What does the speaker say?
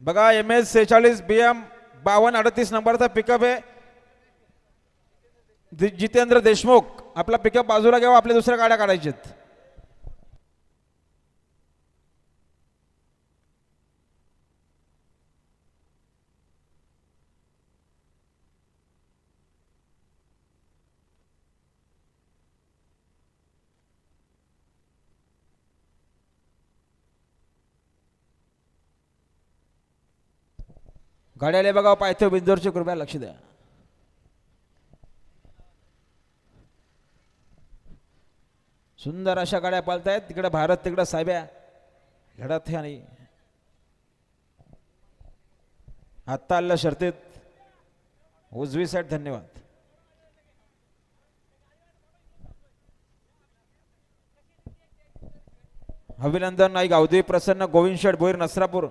बघा M S सेहेचाळीस बी M बावन्न अडतीस नंबरचा पिकअप आहे. जितेंद्र देशमुख आपला पिकअप बाजूला घ्यावा आपल्या दुसऱ्या गाड्या काढायच्यात गाड्याला बघा पायथ्या बिंदूरची कृपया लक्ष द्या. सुंदर अशा गाड्या पालतायत. तिकडे भारत तिकडे साहेब्या लढत ह्या आणि आत्ता आलेल्या शर्तीत. उजवी साईड धन्यवाद. अभिनंदन नाईक अवधी प्रसन्न गोविंद शेठ भोईर नसरापूर.